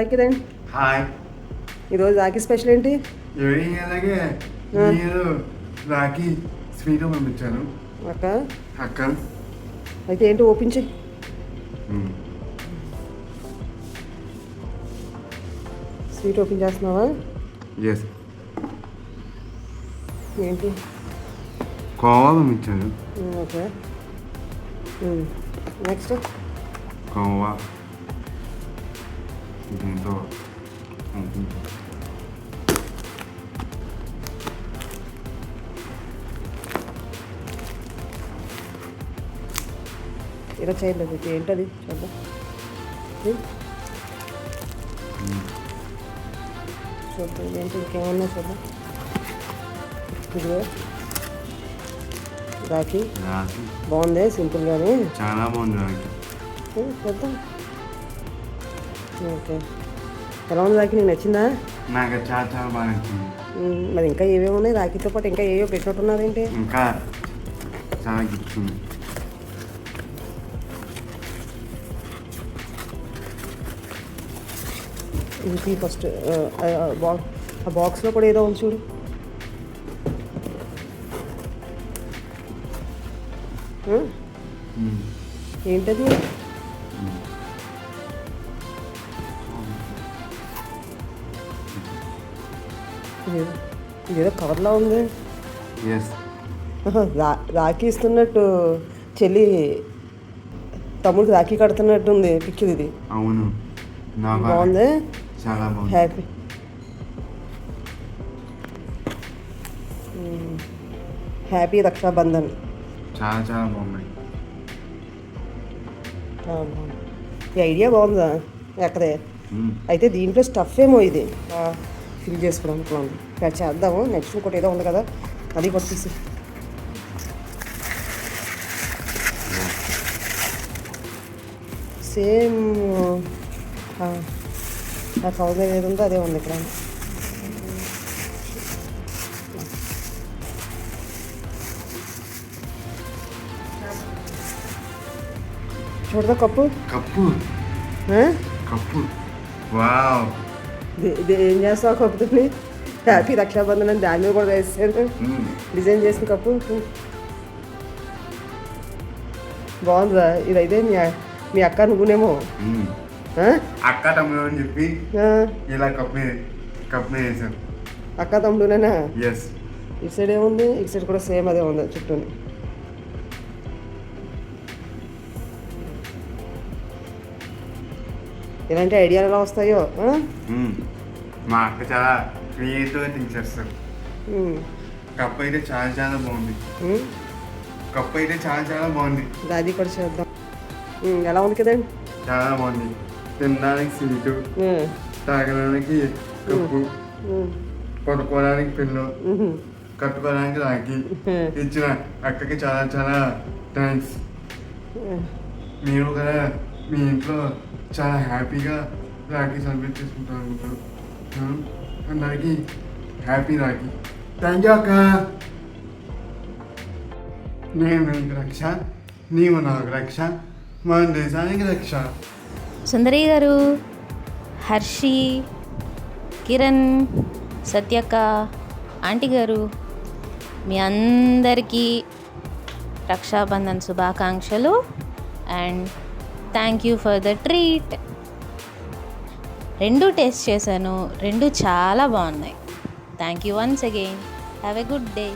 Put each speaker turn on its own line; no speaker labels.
Hi Kiran
hi
ఈరోజు Rakhi special ఏంటి?
అలాగే. మీరు రాకి స్వీట్ పంపించాను
అక్క.
అక్క.
అయితే ఏంటి ఓపెన్ చెయ్యి. స్వీట్ ఓపెన్ చేస్తున్నావా?
ఎస్
ఏంటి?
కోవా పంపించాను
ఓకే. నెక్స్ట్?
కోవా. దీంతో
ఇలా చేయలేదు ఇది ఏంటది చూద్దాం. చూద్దాం ఏంటి ఇంకేమన్నా చూద్దాం ఇదిగో రాఖీ బాగుంది సింపుల్గానే
చాలా బాగుంది
ఉమ్, చూద్దాం ఓకే ఎలా ఉంది రాఖీ నీకు నచ్చిందా?
నాకు చాలా చాలా బాగా నచ్చింది.
మరి ఇంకా ఏమేమి ఉన్నాయి? రాఖీతో పాటు ఇంకా ఏవో పెట్టినట్టున్నారేంటి
ఇంకా చాలా గిఫ్ట్స్ ఉంది
ఇది ఫస్ట్ బాక్స్ ఆ బాక్స్లో కూడా ఏదో ఉంది చూడు. ఏంటది? ఇదేదో ఇదేదో కవర్లా ఉంది. రా రాఖీ ఇస్తున్నట్టు చెల్లి తమ్ముడికి రాఖీ కడుతున్నట్టు ఉంది పిక్చర్ ఇది.
అవును.
బాగుంది?
చాలా బాగుంది.
Happy happy Raksha Bandhan.
చాలా చాలా బాగున్నాయి.
ఈ ఐడియా బాగుందా? ఎక్కడే. అయితే దీంట్లో స్టఫ్ ఏమో ఇది. ఫిల్ చేసుకోవడానికి బాగుంది ఇక్కడ చేద్దాము. నెక్స్ట్ ఇంకోటి ఏదో ఉంది కదా అది కూడా తీసి. సేమ్ ఆ కౌంటర్ ఏది ఉందో అదే ఉంది ఇక్కడ. చూడదా కప్పు?
కప్పు? కప్పు. వావ్.
ఇది ఏం చేస్తావు కప్పుతోని హ్యాపీ రక్షాబంధన్ అని దాని మీద కూడా వేసాను. డిజైన్ చేసిన కప్పు బాగుందా ఇదైతే మీ మీ అక్క నువ్వునేమో?
అక్క తమ్ముడు అని చెప్పి ఇలా కప్ కప్
అక్క తమ్ముడునేనా ఇటు సైడ్ ఏముంది ఇటు సైడ్ కూడా సేమ్ అదే ఉంది చుట్టూ ఇలాంటి ఐడియాలు ఎలా వస్తాయో?
మా అక్క చాలా క్రియేటివ్గా థింక్ చేస్తారు
ఉమ్,
కప్ అయితే చాలా చాలా బాగుంది.
ఉమ్,
కప్ అయితే చాలా చాలా బాగుంది.
అది కూడా చేద్దాం. ఎలా ఉంది కదండి
చాలా బాగుంది. తినడానికి
ఉమ్,
తాగడానికి కప్పు
ఉమ్,
పడుకోవడానికి పిల్లు కట్టుకోవడానికి రాకి ఇచ్చిన అక్కకి చాలా చాలా థ్యాంక్స్. మీరు కూడా మీ ఇంట్లో చాలా హ్యాపీగా రాఖీ సెలబ్రేట్ చేసుకుంటారు అనుకుంటారు అందరికీ హ్యాపీ రాఖీ. థ్యాంక్ యూ అక్క. నేను నీకు రక్ష నీవు నాకు రక్ష మన దేశానికి రక్ష.
సుందరి గారు హర్షి కిరణ్ సత్యక్క ఆంటీ గారు మీ అందరికీ రక్షాబంధన్ శుభాకాంక్షలు. And thank you for the treat. రెండు టేస్ట్ చేశాను రెండు చాలా బాగున్నాయి. Thank you once again. Have a good day